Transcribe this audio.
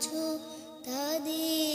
আছো তাদের